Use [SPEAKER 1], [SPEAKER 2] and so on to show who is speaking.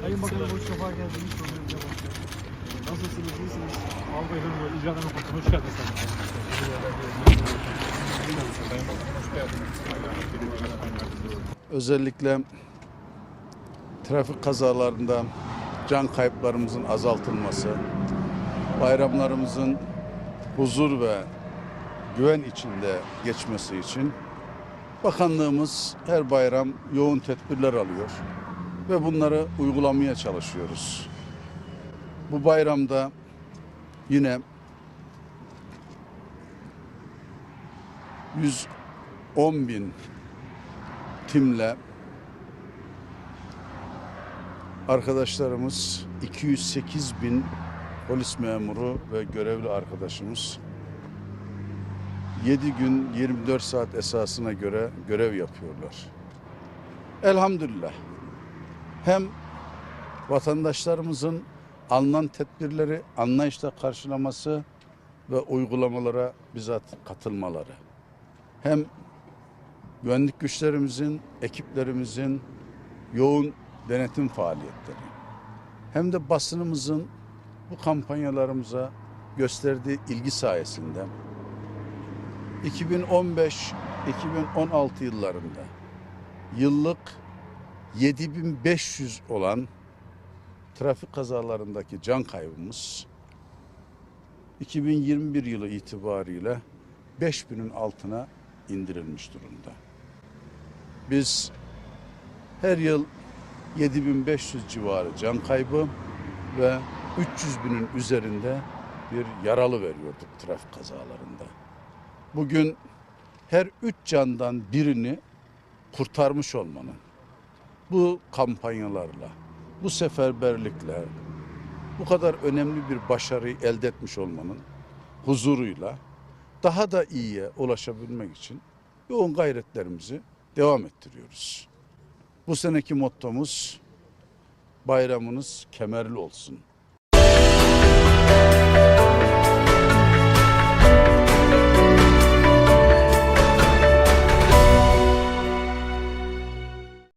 [SPEAKER 1] Sayın Bakanım hoş defa geldiniz. Nasılsınız, iyisiniz? Hoş geldiniz sayın.
[SPEAKER 2] Sayın Bakanım hoş geldiniz. Yardımcısı.
[SPEAKER 3] Özellikle trafik kazalarında can kayıplarımızın azaltılması, bayramlarımızın huzur ve güven içinde geçmesi için bakanlığımız her bayram yoğun tedbirler alıyor ve bunları uygulamaya çalışıyoruz. Bu bayramda yine 110 bin timle arkadaşlarımız 208 bin polis memuru ve görevli arkadaşımız 7 gün 24 saat esasına göre görev yapıyorlar. Elhamdülillah. Hem vatandaşlarımızın alınan tedbirleri anlayışla karşılaması ve uygulamalara bizzat katılmaları. Hem güvenlik güçlerimizin, ekiplerimizin yoğun denetim faaliyetleri hem de basınımızın bu kampanyalarımıza gösterdiği ilgi sayesinde 2015-2016 yıllarında yıllık 7500 olan trafik kazalarındaki can kaybımız 2021 yılı itibariyle 5000'in altına indirilmiş durumda. Biz her yıl 7500 civarı can kaybı ve 300 binin üzerinde bir yaralı veriyorduk trafik kazalarında. Bugün her üç candan birini kurtarmış olmanın bu kampanyalarla, bu seferberlikle, bu kadar önemli bir başarıyı elde etmiş olmanın huzuruyla daha da iyiye ulaşabilmek için yoğun gayretlerimizi devam ettiriyoruz. Bu seneki mottomuz bayramınız kemerli olsun.